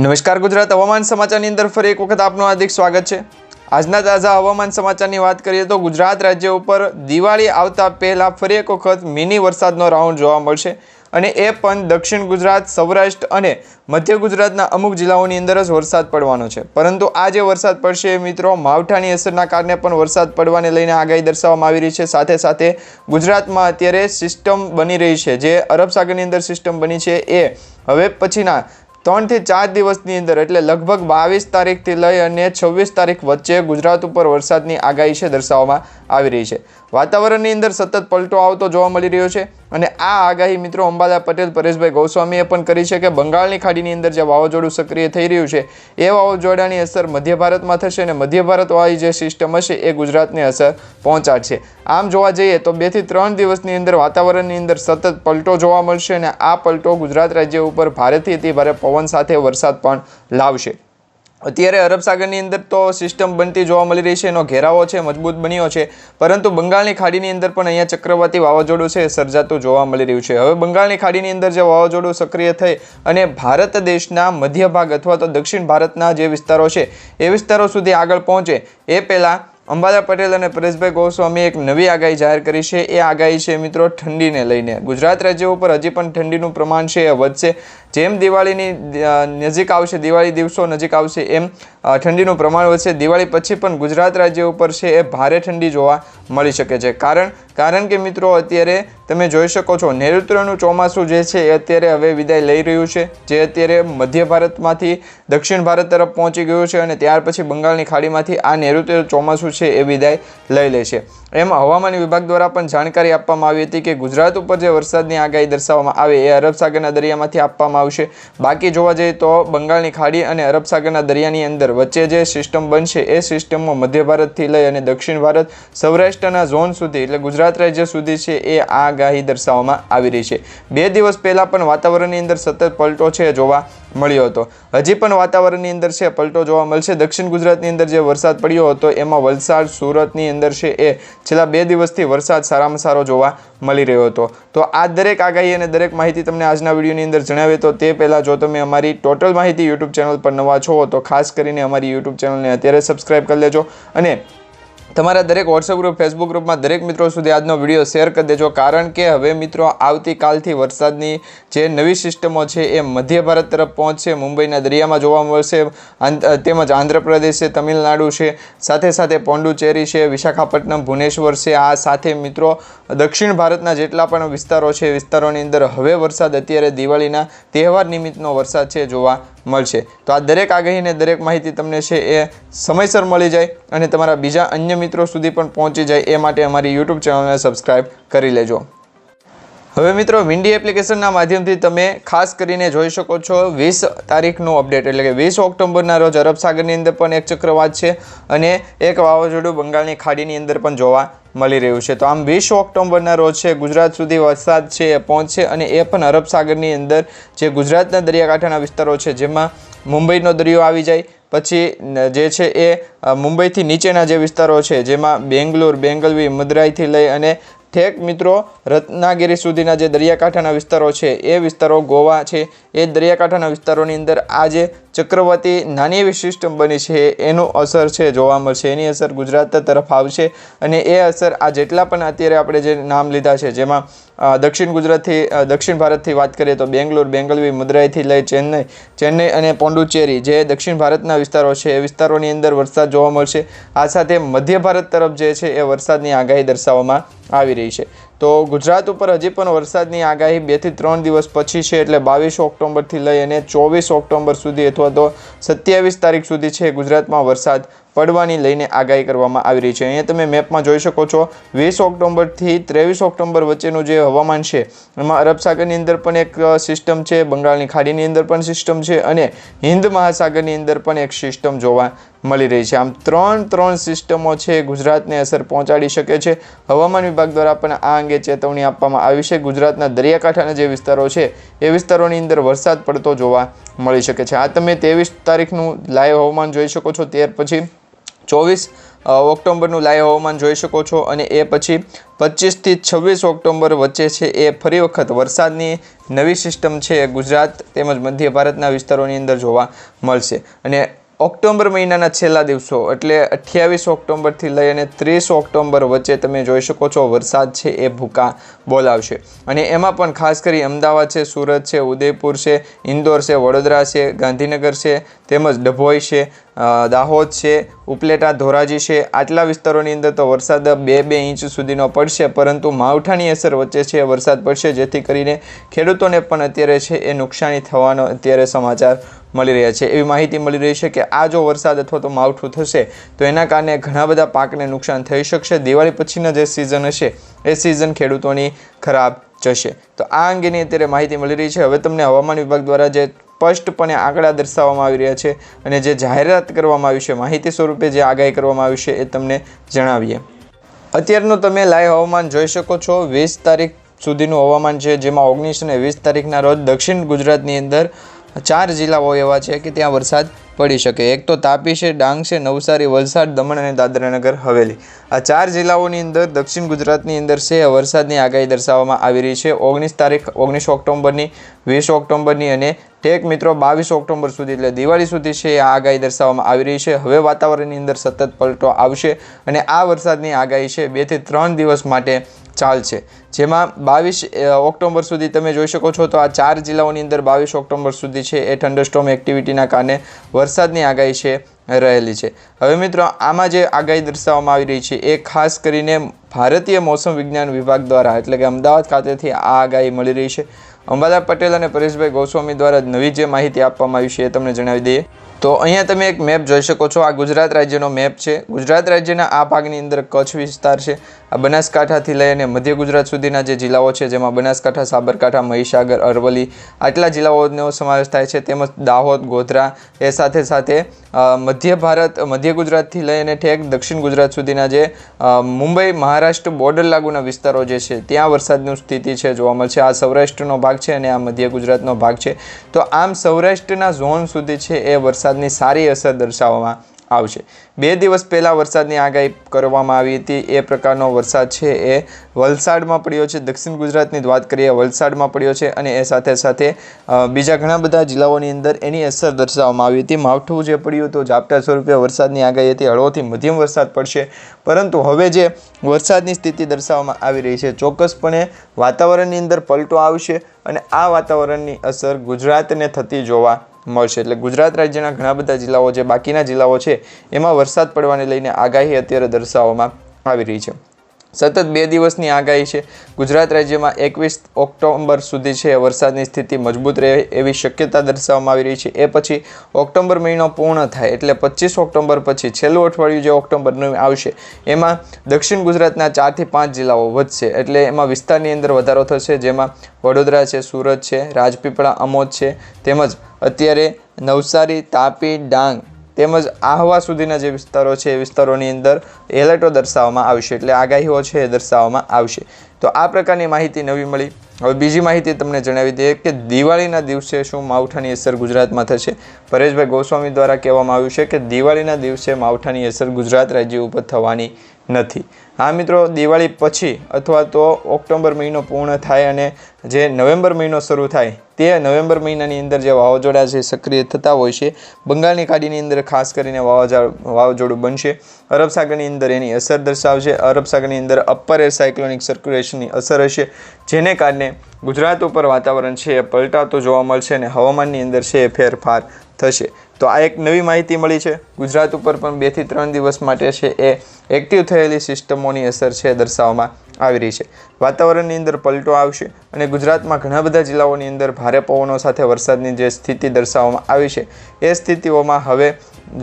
નમસ્કાર ગુજરાત. હવામાન સમાચારની અંદર ફરી એક વખત આપનું હાર્દિક સ્વાગત છે. આજના તાજા હવામાન સમાચારની વાત કરીએ તો ગુજરાત રાજ્ય ઉપર દિવાળી આવતા પહેલાં ફરી એક વખત મિની વરસાદનો રાઉન્ડ જોવા મળશે અને એ પણ દક્ષિણ ગુજરાત, સૌરાષ્ટ્ર અને મધ્ય ગુજરાતના અમુક જિલ્લાઓની અંદર જ વરસાદ પડવાનો છે. પરંતુ આ જે વરસાદ પડશે મિત્રો માવઠાની અસરના કારણે પણ વરસાદ પડવાને લઈને આગાહી દર્શાવવામાં આવી રહી છે. સાથે સાથે ગુજરાતમાં અત્યારે સિસ્ટમ બની રહી છે. જે અરબ સાગરની અંદર સિસ્ટમ બની છે એ હવે પછીના ત્રણથી ચાર દિવસની અંદર, એટલે લગભગ બાવીસ તારીખથી લઈ અને છવ્વીસ તારીખ વચ્ચે ગુજરાત ઉપર વરસાદની આગાહી છે દર્શાવવામાં આવી રહી છે. વાતાવરણની અંદર સતત પલટો આવતો જોવા મળી રહ્યો છે અને આ આગાહી મિત્રો અંબાલા પટેલ, પરેશભાઈ ગોસ્વામીએ પણ કરી છે કે બંગાળની ખાડીની અંદર જે વાવાઝોડું સક્રિય થઈ રહ્યું છે, એ વાવાઝોડાની અસર મધ્ય ભારતમાં થશે અને મધ્ય ભારતવાળી જે સિસ્ટમ હશે એ ગુજરાતને અસર પહોંચાડશે. આમ જોવા જઈએ તો બેથી ત્રણ દિવસની અંદર વાતાવરણની અંદર સતત પલટો જોવા મળશે અને આ પલટો ગુજરાત રાજ્ય ઉપર ભારેથી અતિ ભારે પવન સાથે વરસાદ પણ લાવશે. અત્યારે અરબ સાગરની અંદર તો સિસ્ટમ બનતી જોવા મળી રહી છે, એનો ઘેરાવો છે, મજબૂત બન્યો છે, પરંતુ બંગાળની ખાડીની અંદર પણ અહીંયા ચક્રવાતી વાવાઝોડું છે, સર્જાતું જોવા મળી રહ્યું છે. હવે બંગાળની ખાડીની અંદર જે વાવાઝોડું સક્રિય થઈ અને ભારત દેશના મધ્ય ભાગ અથવા તો દક્ષિણ ભારતના જે વિસ્તારો છે, એ વિસ્તારો સુધી આગળ પહોંચે, એ પહેલાં અંબાલા પટેલ અને પરેશભાઈ ગોસ્વામી એક નવી આગાહી જાહેર કરી છે. એ આગાહી છે મિત્રો ઠંડીને લઈને. ગુજરાત રાજ્ય ઉપર હજી પણ ઠંડીનું પ્રમાણ છે એ વધશે. જેમ દિવાળીની નજીક આવશે, દિવાળી દિવસો નજીક આવશે એમ ઠંડીનું પ્રમાણ વધશે. દિવાળી પછી પણ ગુજરાત રાજ્ય ઉપર છે એ ભારે ઠંડી જોવા મળી શકે છે. કારણ કારણ કે મિત્રો અત્યારે તમે જોઈ શકો છો, નૈઋત્યનું ચોમાસું જે છે એ અત્યારે હવે વિદાય લઈ રહ્યું છે, જે અત્યારે મધ્ય ભારતમાંથી દક્ષિણ ભારત તરફ પહોંચી ગયું છે અને ત્યાર પછી બંગાળની ખાડીમાંથી આ નૈઋત્ય ચોમાસું છે એ વિદાય લઈ લે છે. એમ હવામાન વિભાગ દ્વારા પણ જાણકારી આપવામાં આવી હતી કે ગુજરાત ઉપર જે વરસાદની આગાહી દર્શાવવામાં આવે એ અરબ સાગરના દરિયામાંથી આપવામાં આવશે. બાકી જોવા જઈએ તો બંગાળની ખાડી અને અરબ સાગરના દરિયાની અંદર વચ્ચે જે સિસ્ટમ બનશે, એ સિસ્ટમમાં મધ્ય ભારતથી લઈ અને દક્ષિણ ભારત, સૌરાષ્ટ્રના ઝોન સુધી એટલે ગુજરાત રાજ્ય સુધી છે એ આગાહી દર્શાવવામાં આવી રહી છે. બે દિવસ પહેલાં પણ વાતાવરણની અંદર સતત પલટો છે જોવા મળ્યો હતો. હજી પણ વાતાવરણની અંદર છે, પલટો જોવા મળશે. દક્ષિણ ગુજરાતની અંદર જે વરસાદ પડ્યો હતો, એમાં વલસાડ, સુરતની અંદર છે એ છેલ્લા બે દિવસથી વરસાદ સારામાં સારો જોવા મળી રહ્યો હતો. તો આ દરેક આગાહી અને દરેક માહિતી તમને આજના વિડીયોની અંદર જણાવે તો તે પહેલાં જો તમે અમારી ટોટલ માહિતી યુટ્યુબ ચેનલ પર નવા છો, તો ખાસ કરીને અમારી યુટ્યુબ ચેનલને અત્યારે સબસ્ક્રાઈબ કરી લેજો અને તમારા દરેક વોટ્સઅપ ગ્રુપ ફેસબુક ગ્રુપમાં દરેક મિત્રો સુધી આજનો વીડિયો શેર કરી દેજો. કારણ કે હવે મિત્રો આવતીકાલથી વરસાદની જે નવી સિસ્ટમો છે એ મધ્ય ભારત તરફ પહોંચશે, મુંબઈના દરિયામાં જોવા મળશે તેમજ આંધ્રપ્રદેશ છે, તમિલનાડુ છે, સાથે સાથે પોંડુચેરી છે, વિશાખાપટ્ટનમ, ભુવનેશ્વર છે. આ સાથે મિત્રો દક્ષિણ ભારતના જેટલા પણ વિસ્તારો છે, વિસ્તારોની અંદર હવે વરસાદ, અત્યારે દિવાળીના તહેવાર નિમિત્તનો વરસાદ છે જોવા મળશે. તો આ દરેક આગાહી અને દરેક માહિતી તમને છે એ સમયસર મળી જાય અને તમારા બીજા અન્ય મિત્રો સુધી પણ પહોંચી જાય એ માટે અમારી યુટ્યુબ ચેનલને સબસ્ક્રાઈબ કરી લેજો. હવે મિત્રો વિન્ડી એપ્લિકેશનના માધ્યમથી તમે ખાસ કરીને જોઈ શકો છો વીસ તારીખનું અપડેટ, એટલે કે વીસ ઓક્ટોબરના રોજ અરબ સાગરની અંદર પણ એક ચક્રવાત છે અને એક વાવાઝોડું બંગાળની ખાડીની અંદર પણ જોવા મળી રહ્યું છે. તો આમ વીસ ઓક્ટોબરના રોજ છે, ગુજરાત સુધી વરસાદ છે, એ પહોંચશે અને એ પણ અરબ સાગરની અંદર જે ગુજરાતના દરિયાકાંઠાના વિસ્તારો છે, જેમાં મુંબઈનો દરિયો આવી જાય, પછી જે છે એ મુંબઈથી નીચેના જે વિસ્તારો છે, જેમાં બેંગ્લોર, બેંગલવી, મદુરાઈથી લઈ અને ઠેક મિત્રો, રત્નાગિરી સુધીના જે દરિયાકાંઠાના વિસ્તારો છે, એ વિસ્તારો ગોવા છે, એ દરિયાકાંઠાના વિસ્તારોની અંદર આ જે ચક્રવાતી નાની એવી સિસ્ટમ બની છે, એનું અસર છે જોવા મળશે. એની અસર ગુજરાત તરફ આવશે અને એ અસર આ જેટલા પણ અત્યારે આપણે જે નામ લીધા છે, જેમાં દક્ષિણ ગુજરાતથી દક્ષિણ ભારતથી વાત કરીએ તો બેંગ્લોર, બેંગલવી, મદુરાઈથી લઈ ચેન્નઈ ચેન્નઈ અને પોંડુચેરી જે દક્ષિણ ભારતના વિસ્તારો છે, એ વિસ્તારોની અંદર વરસાદ જોવા મળશે. આ સાથે મધ્ય ભારત તરફ જે છે, એ વરસાદની આગાહી દર્શાવવામાં આવી રહી છે. તો ગુજરાત ઉપર હજી પણ વરસાદની આગાહી બેથી ત્રણ દિવસ પછી છે, એટલે બાવીસ ઓક્ટોબરથી લઈ અને ચોવીસ ઓક્ટોબર સુધી અથવા તો સત્યાવીસ તારીખ સુધી છે ગુજરાતમાં વરસાદ પડવાની લઈને આગાહી કરવામાં આવી રહી છે. અહીંયા તમે મેપમાં જોઈ શકો છો, વીસ ઓક્ટોબરથી ત્રેવીસ ઓક્ટોબર વચ્ચેનું જે હવામાન છે, એમાં અરબ સાગરની અંદર પણ એક સિસ્ટમ છે, બંગાળની ખાડીની અંદર પણ સિસ્ટમ છે અને હિન્દ મહાસાગરની અંદર પણ એક સિસ્ટમ જોવા મળી રહી છે. આમ ત્રણ ત્રણ સિસ્ટમો છે, ગુજરાતને અસર પહોંચાડી શકે છે. હવામાન વિભાગ દ્વારા પણ આ અંગે ચેતવણી આપવામાં આવી છે. ગુજરાતના દરિયાકાંઠાના જે વિસ્તારો છે, એ વિસ્તારોની અંદર વરસાદ પડતો જોવા મળી શકે છે. આ તમે ત્રેવીસ તારીખનું લાઈવ હવામાન જોઈ શકો છો. ત્યાર પછી ચોવીસ ઓક્ટોબરનું લાઈવ હવામાન જોઈ શકો છો અને એ પછી પચીસથી છવ્વીસ ઓક્ટોબર વચ્ચે છે એ ફરી વખત વરસાદની નવી સિસ્ટમ છે એ ગુજરાત તેમજ મધ્ય ભારતના વિસ્તારોની અંદર જોવા મળશે. અને ઓક્ટોબર મહિનાના છેલ્લા દિવસો એટલે અઠ્યાવીસ ઓક્ટોબરથી લઈ અને ત્રીસ ઓક્ટોબર વચ્ચે તમે જોઈ શકો છો વરસાદ છે એ ભૂકા બોલાવશે. અને એમાં પણ ખાસ કરી અમદાવાદ છે, સુરત છે, ઉદયપુર છે, ઇન્દોર છે, વડોદરા છે, ગાંધીનગર છે તેમજ ડભોઈ છે દાહોદ છે, ઉપલેટા, ધોરાજી છે, આટલા વિસ્તારોની અંદર તો વરસાદ બે બે ઇંચ સુધીનો પડશે, પરંતુ માવઠાની અસર વચ્ચે છે, વરસાદ પડશે, જેથી કરીને ખેડૂતોને પણ અત્યારે છે એ નુકસાની થવાનો અત્યારે સમાચાર મળી રહ્યા છે. એવી માહિતી મળી રહી છે કે આ જો વરસાદ અથવા તો માવઠું થશે, તો એના કારણે ઘણા બધા પાકને નુકસાન થઈ શકશે. દિવાળી પછીના જે સિઝન હશે, એ સિઝન ખેડૂતોની ખરાબ જશે. તો આ અંગેની અત્યારે માહિતી મળી રહી છે. હવે તમને હવામાન વિભાગ દ્વારા જે સ્પષ્ટપણે આંકડા દર્શાવવામાં આવી રહ્યા છે અને જે જાહેરાત કરવામાં આવી છે, માહિતી સ્વરૂપે જે આગાહી કરવામાં આવી છે એ તમને જણાવીએ. અત્યારનું તમે લાઈવ હવામાન જોઈ શકો છો. વીસ તારીખ સુધીનું હવામાન છે, જેમાં ઓગણીસ અને વીસ તારીખના રોજ દક્ષિણ ગુજરાતની અંદર ચાર જિલ્લાઓ એવા છે કે ત્યાં વરસાદ પડી શકે. એક તો તાપી છે, ડાંગ છે, નવસારી, વલસાડ, દમણ અને દાદરાનગર હવેલી. આ ચાર જિલ્લાઓની અંદર દક્ષિણ ગુજરાતની અંદર છે, વરસાદની આગાહી દર્શાવવામાં આવી રહી છે. ઓગણીસ તારીખ, ઓગણીસ ઓક્ટોબરની, વીસ ઓક્ટોબરની અને ટેક મિત્રો, બાવીસ ઓક્ટોબર સુધી એટલે દિવાળી સુધી છે, આ આગાહી દર્શાવવામાં આવી રહી છે. હવે વાતાવરણની અંદર સતત પલટો આવશે અને આ વરસાદની આગાહી છે બેથી ત્રણ દિવસ માટે ચાલશે. જેમાં બાવીસ ઓક્ટોબર સુધી તમે જોઈ શકો છો, તો આ ચાર જિલ્લાઓની અંદર બાવીસ ઓક્ટોબર સુધી છે, એ થંડરસ્ટોમ એક્ટિવિટીના કારણે વરસાદની આગાહી છે, રહેલી છે. હવે મિત્રો, આમાં જે આગાહી દર્શાવવામાં આવી રહી છે, એ ખાસ કરીને ભારતીય મોસમ વિજ્ઞાન વિભાગ દ્વારા, એટલે કે અમદાવાદ ખાતેથી આ આગાહી મળી રહી છે. અંબાદાસ પટેલ અને પરેશભાઈ ગોસ્વામી દ્વારા નવી જે માહિતી આપવામાં આવી છે એ તમને જણાવી દઈએ. તો અહીંયા તમે એક મેપ જોઈ શકો છો. આ ગુજરાત રાજ્યનો મેપ છે. ગુજરાત રાજ્યના આ ભાગની અંદર કચ્છ વિસ્તાર છે. આ બનાસકાંઠાથી લઈ અને મધ્ય ગુજરાત સુધીના જે જિલ્લાઓ છે, જેમાં બનાસકાંઠા, સાબરકાંઠા, મહીસાગર, અરવલ્લી, આટલા જિલ્લાઓનો સમાવેશ થાય છે. તેમજ દાહોદ, ગોધરા, એ સાથે સાથે મધ્ય ભારત, મધ્ય ગુજરાતથી લઈ અને ઠેક દક્ષિણ ગુજરાત સુધીના જે મુંબઈ, મહારાષ્ટ્ર બોર્ડર લાગુના વિસ્તારો જે છે, ત્યાં વરસાદનું સ્થિતિ છે જોવા મળશે આ સૌરાષ્ટ્રનો ભાગ છે અને આ મધ્ય ગુજરાતનો ભાગ છે. તો આમ સૌરાષ્ટ્રના ઝોન સુધી છે એ વરસાદની સારી અસર દર્શાવવામાં આવશે. બે દિવસ પહેલાં વરસાદની આગાહી કરવામાં આવી હતી. એ પ્રકારનો વરસાદ છે એ વલસાડમાં પડ્યો છે. દક્ષિણ ગુજરાતની વાત કરીએ, વલસાડમાં પડ્યો છે અને એ સાથે સાથે બીજા ઘણા બધા જિલ્લાઓની અંદર એની અસર દર્શાવવામાં આવી હતી. માવઠું જે પડ્યું હતું ઝાપટા સ્વરૂપે વરસાદની આગાહી હતી. હળવોથી મધ્યમ વરસાદ પડશે. પરંતુ હવે જે વરસાદની સ્થિતિ દર્શાવવામાં આવી રહી છે, ચોક્કસપણે વાતાવરણની અંદર પલટો આવશે અને આ વાતાવરણની અસર ગુજરાતને થતી જોવા મળશે. એટલે ગુજરાત રાજ્યના ઘણા બધા જિલ્લાઓ જે બાકીના જિલ્લાઓ છે, એમાં વરસાદ પડવાને લઈને આગાહી અત્યારે દર્શાવવામાં આવી રહી છે. સતત બે દિવસની આગાહી છે. ગુજરાત રાજ્યમાં એકવીસ ઓક્ટોબર સુધી છે વરસાદની સ્થિતિ મજબૂત રહે એવી શક્યતા દર્શાવવામાં આવી રહી છે. એ પછી ઓક્ટોબર મહિનો પૂર્ણ થાય એટલે પચીસ ઓક્ટોબર પછી છેલ્લું અઠવાડિયું જે ઓક્ટોબરનું આવશે, એમાં દક્ષિણ ગુજરાતના ચારથી પાંચ જિલ્લાઓ વધશે એટલે એમાં વિસ્તારની અંદર વધારો થશે, જેમાં વડોદરા છે, સુરત છે, રાજપીપળા, અમોદ છે, તેમજ અત્યારે નવસારી, તાપી, ડાંગ તેમજ આહવા સુધીના જે વિસ્તારો છે, એ વિસ્તારોની અંદર એલર્ટો દર્શાવવામાં આવશે એટલે આગાહીઓ છે એ દર્શાવવામાં આવશે. તો આ પ્રકારની માહિતી નવી મળી. હવે બીજી માહિતી તમને જણાવી દઈએ કે દિવાળીના દિવસે શું માવઠાની અસર ગુજરાતમાં થશે? પરેશભાઈ ગોસ્વામી દ્વારા કહેવામાં આવ્યું છે કે દિવાળીના દિવસે માવઠાની અસર ગુજરાત રાજ્ય ઉપર થવાની નથી. હા મિત્રો, દિવાળી પછી અથવા તો ઓક્ટોબર મહિનો પૂર્ણ થાય અને જે નવેમ્બર મહિનો શરૂ થાય, તે નવેમ્બર મહિનાની અંદર જે વાવાઝોડા છે સક્રિય થતા હોય છે, બંગાળની ખાડીની અંદર ખાસ કરીને વાવાઝા, વાવાઝોડું બનશે. અરબ સાગરની અંદર એની અસર દર્શાવશે. અરબ સાગરની અંદર અપર એર સાયક્લોનિક સર્ક્યુલેશનની અસર હશે, જેને કારણે ગુજરાત ઉપર વાતાવરણ છે એ પલટાતું જોવા મળશે અને હવામાનની અંદર છે એ ફેરફાર થશે. તો આ એક નવી માહિતી મળી છે. ગુજરાત ઉપર પણ બેથી ત્રણ દિવસ માટે છે એ એક્ટિવ થયેલી સિસ્ટમોની અસર છે દર્શાવવામાં આવી રહી છે. વાતાવરણની અંદર પલટો આવશે અને ગુજરાતમાં ઘણા બધા જિલ્લાઓની અંદર ભારે પવનો સાથે વરસાદની જે સ્થિતિ દર્શાવવામાં આવી છે, એ સ્થિતિઓમાં હવે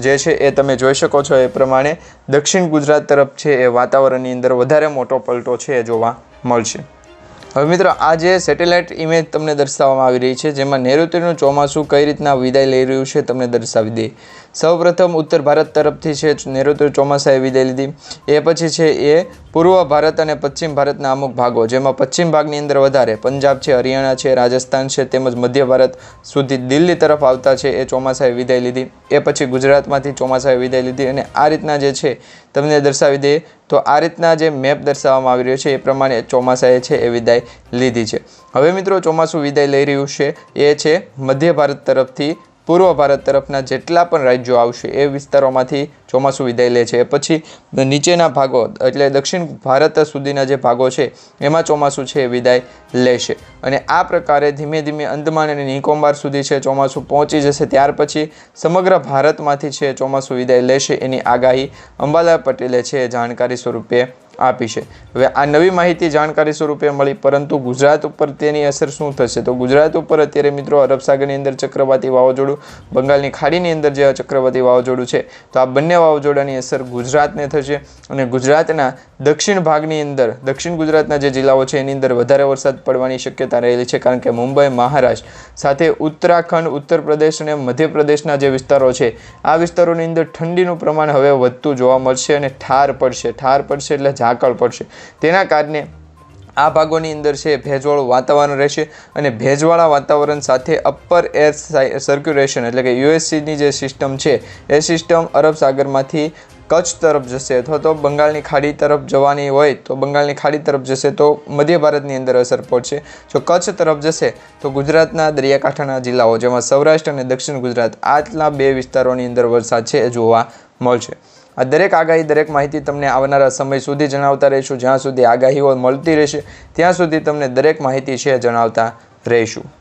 જે છે એ તમે જોઈ શકો છો એ પ્રમાણે દક્ષિણ ગુજરાત તરફ છે એ વાતાવરણની અંદર વધારે મોટો પલટો છે એ જોવા મળશે. હવે મિત્રો, આ જે સેટેલાઇટ ઇમેજ તમને દર્શાવવામાં આવી રહી છે, જેમાં નૈઋત્યનું ચોમાસું કઈ રીતના વિદાય લઈ રહ્યું છે, તમને દર્શાવી દે. સૌપ્રથમ ઉત્તર ભારત તરફથી છે નૈઋત્ય ચોમાસાએ વિદાય લીધી. એ પછી છે એ પૂર્વ ભારત અને પશ્ચિમ ભારતના અમુક ભાગો, જેમાં પશ્ચિમ ભાગની અંદર વધારે પંજાબ છે, હરિયાણા છે, રાજસ્થાન છે, તેમજ મધ્ય ભારત સુધી દિલ્હી તરફ આવતા છે, એ ચોમાસાએ વિદાય લીધી. એ પછી ગુજરાતમાંથી ચોમાસાએ વિદાય લીધી અને આ રીતના જે છે તમને દર્શાવી દઈએ, તો આ રીતના જે મેપ દર્શાવવામાં આવી રહ્યો છે, એ પ્રમાણે ચોમાસાએ છે એ વિદાય લીધી છે. હવે મિત્રો ચોમાસું વિદાય લઈ રહ્યું છે, એ છે મધ્ય ભારત તરફથી પૂર્વ ભારત તરફના જેટલા પણ રાજ્યો આવશે એ વિસ્તારોમાંથી ચોમાસું વિદાય લે છે. પછી નીચેના ભાગો, એટલે દક્ષિણ ભારત સુધીના જે ભાગો છે, એમાં ચોમાસું છે એ વિદાય લેશે અને આ પ્રકારે ધીમે ધીમે અંદમાન અને નિકોબાર સુધી છે ચોમાસું પહોંચી જશે. ત્યાર પછી સમગ્ર ભારતમાંથી છે ચોમાસું વિદાય લેશે એની આગાહી અંબાલા પટેલે છે. જાણકારી સ્વરૂપે આપી છે. હવે આ નવી માહિતી જાણકારી સ્વરૂપે મળી, પરંતુ ગુજરાત ઉપર તેની અસર શું થશે? તો ગુજરાત ઉપર અત્યારે મિત્રો અરબ સાગરની અંદર ચક્રવાતી વાવાઝોડું, બંગાળની ખાડીની અંદર જે ચક્રવાતી વાવાઝોડું છે, તો આ બંને વાવાઝોડાની અસર ગુજરાતને થશે અને ગુજરાતના દક્ષિણ ભાગની અંદર, દક્ષિણ ગુજરાતના જે જિલ્લાઓ છે, એની અંદર વધારે વરસાદ પડવાની શક્યતા રહેલી છે, કારણ કે મુંબઈ, મહારાષ્ટ્ર, સાથે ઉત્તરાખંડ, ઉત્તર પ્રદેશ અને મધ્યપ્રદેશના જે વિસ્તારો છે, આ વિસ્તારોની અંદર ઠંડીનું પ્રમાણ હવે વધતું જોવા મળશે અને ઠાર પડશે. ઠાર પડશે એટલે ઝાકળ પડશે. તેના કારણે આ ભાગોની અંદર છે ભેજવાળું વાતાવરણ રહેશે અને ભેજવાળા વાતાવરણ સાથે અપર એર સર્ક્યુલેશન એટલે કે યુએસસીની જે સિસ્ટમ છે, એ સિસ્ટમ અરબ સાગરમાંથી કચ્છ તરફ જશે. અથવા તો બંગાળની ખાડી તરફ જવાની હોય તો બંગાળની ખાડી તરફ જશે તો મધ્ય ભારતની અંદર અસર પડશે. જો કચ્છ તરફ જશે તો ગુજરાતના દરિયાકાંઠાના જિલ્લાઓ, જેમાં સૌરાષ્ટ્ર અને દક્ષિણ ગુજરાત આટલા બે વિસ્તારોની અંદર વરસાદ છે એ જોવા મળશે. આ દરેક આગાહી, દરેક માહિતી તમને આવનારા સમય સુધી જણાવતા રહીશું. જ્યાં સુધી આગાહીઓ મળતી રહેશે, ત્યાં સુધી તમને દરેક માહિતી છે જણાવતા રહીશું.